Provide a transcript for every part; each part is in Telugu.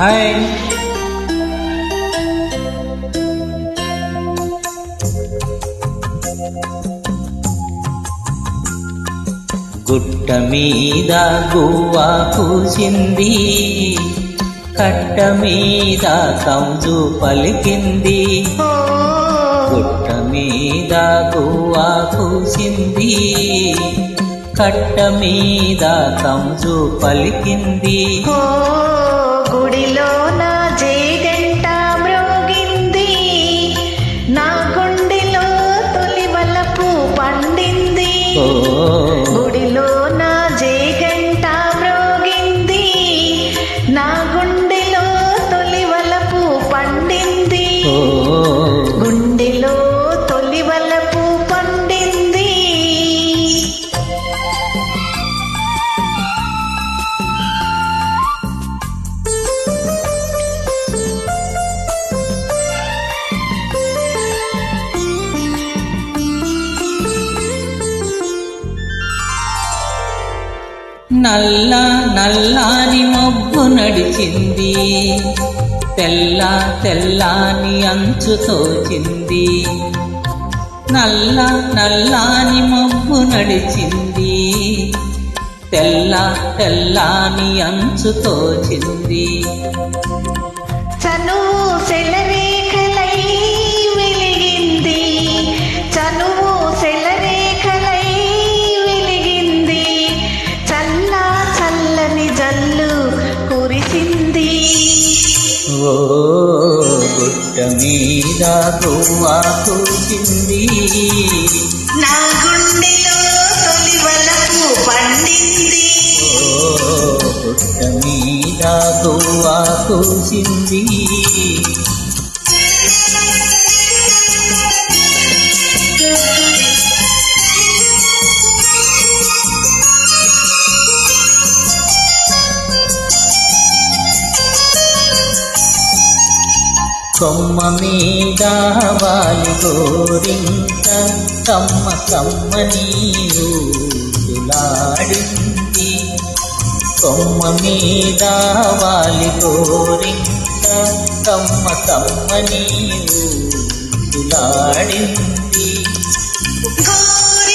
హాయ్ గుట్ట మీద గువ్వా పూసింది కట్ట మీద కంజు పలికింది. గుట్ట మీద గువ్వా పూసింది కట్ట మీద కంజు పలికింది. పండింది నల్ల నల్లాని మబ్బు నడిచింది. తెల్ల తెల్లాని అంచు తోచింది. నల్ల నల్లాని మబ్బు నడిచింది. తెల్ల తెల్లాని అంచు తోచింది. చనువు సెలరేఖలై గుట్ట మీద గువ్వా కూసింది నా గుండెలో తొలి వలపు పండింది. గుట్ట మీద గువ్వా కూసింది కొమ్మ మీద వాలి గోరింత కమ్మ కమ్మ నీలాడింది కొమ్మ మీద వాలి గోరింత కమ్మ కమ్మ నీలాడింది గోరింక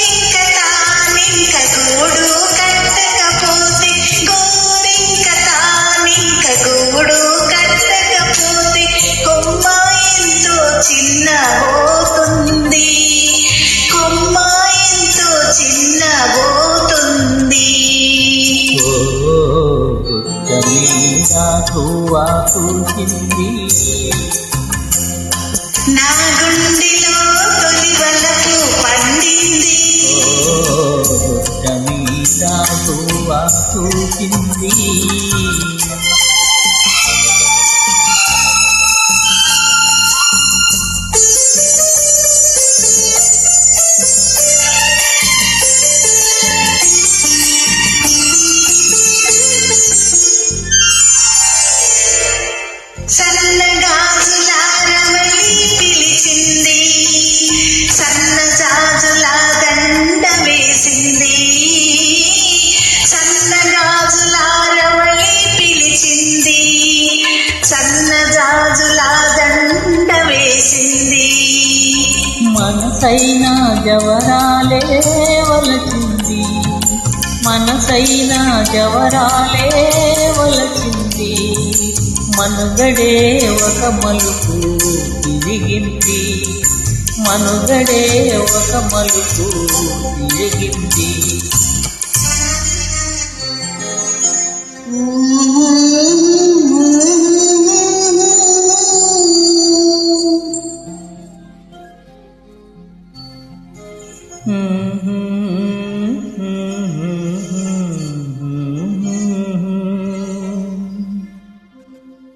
మీద గువ్వా కూసింది నా మనసైనా జవరాలే వలచింది. మనసైనా జవరాలే వలచింది. మనుగడే ఒక మలుపు తిరిగింది. మనుగడే ఒక మలుపు తిరిగింది. Mm-hmm.